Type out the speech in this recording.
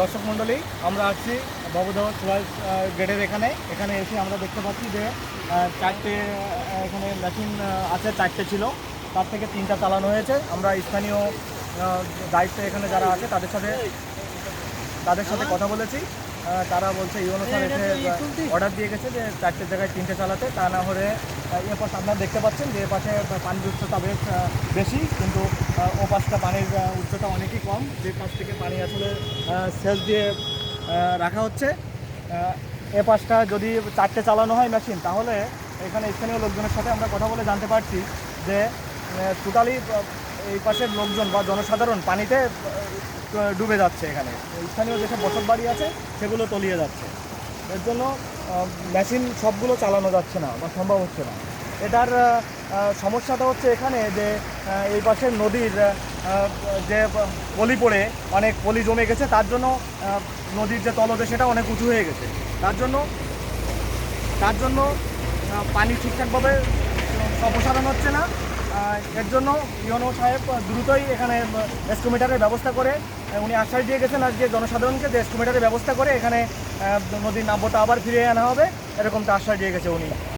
দর্শক মণ্ডলী, আমরা আসছি বাবুদাহ সুভাষ গেটের এখানে। এখানে এসে আমরা দেখতে পাচ্ছি যে চারটে এখানে মেশিন আছে, চারটে ছিল। তার থেকে তিনটা চালানো হয়েছে। আমরা স্থানীয় দায়িত্বে এখানে যারা আছে, তাদের সাথে তাদের সাথে কথা বলেছি। তারা বলছে এই অনুসারে এসে অর্ডার দিয়ে গেছে যে চারটের জায়গায় তিনটে চালাতে। তা না হলে এ পাশে আপনারা দেখতে পাচ্ছেন যে এ পাশে পানির উচ্চতা বেশ বেশি কিন্তু ও পাশটা পানির উচ্চতা অনেকই কম। যে পাশ থেকে পানি আসলে সেচ দিয়ে রাখা হচ্ছে। এ পাশটা যদি চারটে চালানো হয় মেশিন তাহলে এখানে স্থানীয় লোকজনের সাথে আমরা কথা বলে জানতে পারছি যে টোটালি এই পাশের লোকজন বা জনসাধারণ পানিতে ডুবে যাচ্ছে এখানে। স্থানীয় যেসব বসত বাড়ি আছে, সেগুলো তলিয়ে যাচ্ছে। এর জন্য মেশিন সবগুলো চালানো যাচ্ছে না বা সম্ভব হচ্ছে না। এটার সমস্যাটা হচ্ছে এখানে যে এই পাশের নদীর যে পলি পড়ে, অনেক পলি জমে গেছে, তার জন্য নদীর যে তলদেশ, সেটা অনেক উঁচু হয়ে গেছে। তার জন্য তার জন্য পানি ঠিকঠাকভাবে অপসারণ হচ্ছে না। এর জন্য ইয়নো সাহেব দ্রুতই এখানে এস্টোমিটারের ব্যবস্থা করে উনি আশ্বাস দিয়ে গেছেন আজকে জনসাধারণকে যে এস্টোমিটারের ব্যবস্থা করে এখানে নদীর নাব্যতা আবার ফিরিয়ে আনা হবে এরকম তো আশ্বাস দিয়ে গেছে উনি।